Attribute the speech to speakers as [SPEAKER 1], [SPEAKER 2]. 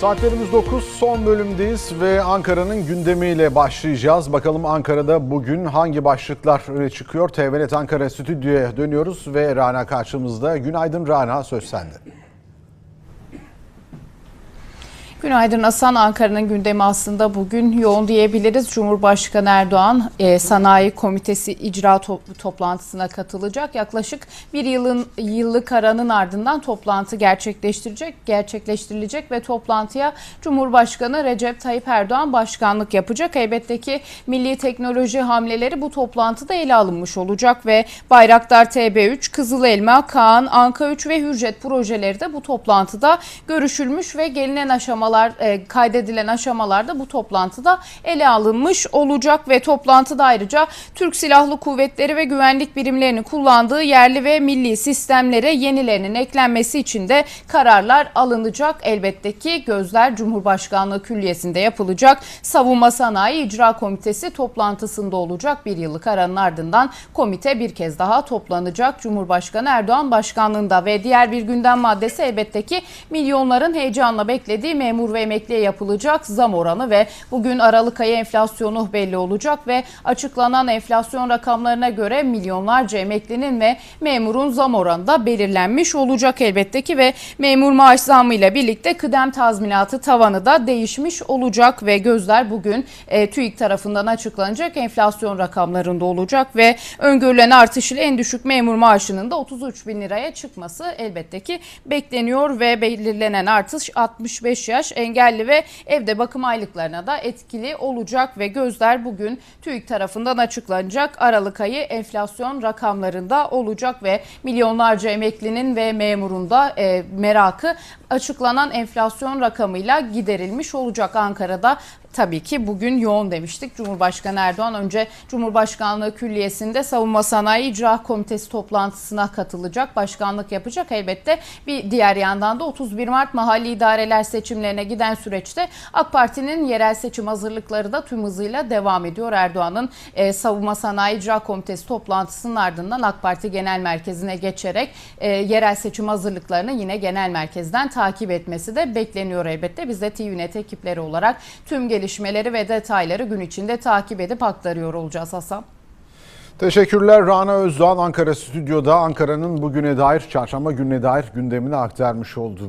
[SPEAKER 1] Saatlerimiz 9 son bölümdeyiz ve Ankara'nın gündemiyle başlayacağız. Bakalım Ankara'da bugün hangi başlıklar öne çıkıyor? TVNet Ankara stüdyoya dönüyoruz ve Rana karşımızda. Günaydın Rana söz sende.
[SPEAKER 2] Günaydın Hasan. Ankara'nın gündemi aslında bugün yoğun diyebiliriz. Cumhurbaşkanı Erdoğan e, Sanayi Komitesi icra to- toplantısına katılacak. Yaklaşık bir yılın yıllık aranın ardından toplantı gerçekleştirecek, gerçekleştirilecek ve toplantıya Cumhurbaşkanı Recep Tayyip Erdoğan başkanlık yapacak. Elbette ki milli teknoloji hamleleri bu toplantıda ele alınmış olacak ve Bayraktar TB3, Kızıl Elma, Kaan, Anka 3 ve Hürjet projeleri de bu toplantıda görüşülmüş ve gelinen aşamalar, e, kaydedilen aşamalarda bu toplantıda ele alınmış olacak ve toplantıda ayrıca Türk Silahlı Kuvvetleri ve güvenlik birimlerinin kullandığı yerli ve milli sistemlere yenilerinin eklenmesi için de kararlar alınacak. Elbette ki gözler Cumhurbaşkanlığı Külliyesi'nde yapılacak Savunma Sanayi İcra Komitesi toplantısında olacak. Bir yıllık aranın ardından komite bir kez daha toplanacak. Cumhurbaşkanı Erdoğan başkanlığında ve diğer bir gündem maddesi elbette ki milyonların heyecanla beklediği memur ve emekliye yapılacak zam oranı ve bugün Aralık ayı enflasyonu belli olacak ve açıklanan enflasyon rakamlarına göre milyonlarca emeklinin ve memurun zam oranı da belirlenmiş olacak elbette ki ve memur maaş zammıyla birlikte kıdem tazminatı tavanı da değişmiş olacak ve gözler bugün e, TÜİK tarafından açıklanacak enflasyon rakamlarında olacak ve öngörülen artış ile en düşük memur maaşının da 33 bin liraya çıkması elbette ki bekleniyor ve belirlenen artış 65 yaş engelli ve evde bakım aylıklarına da etkili olacak ve gözler bugün TÜİK tarafından açıklanacak Aralık ayı enflasyon rakamlarında olacak ve milyonlarca emeklinin ve memurun da e, merakı açıklanan enflasyon rakamıyla giderilmiş olacak Ankara'da. Tabii ki bugün yoğun demiştik. Cumhurbaşkanı Erdoğan önce Cumhurbaşkanlığı Külliyesi'nde Savunma Sanayi İcra Komitesi toplantısına katılacak, başkanlık yapacak. Elbette bir diğer yandan da 31 Mart mahalli idareler seçimlerine giden süreçte AK Parti'nin yerel seçim hazırlıkları da tüm hızıyla devam ediyor. Erdoğan'ın e, Savunma Sanayi İcra Komitesi toplantısının ardından AK Parti Genel Merkezi'ne geçerek e, yerel seçim hazırlıklarını yine genel merkezden takip etmesi de bekleniyor elbette. Biz de TVNet ekipleri olarak tüm gelişmeleri ve detayları gün içinde takip edip aktarıyor olacağız Hasan.
[SPEAKER 1] Teşekkürler Rana Özdoğan Ankara stüdyoda Ankara'nın bugüne dair, çarşamba gününe dair gündemini aktarmış oldu.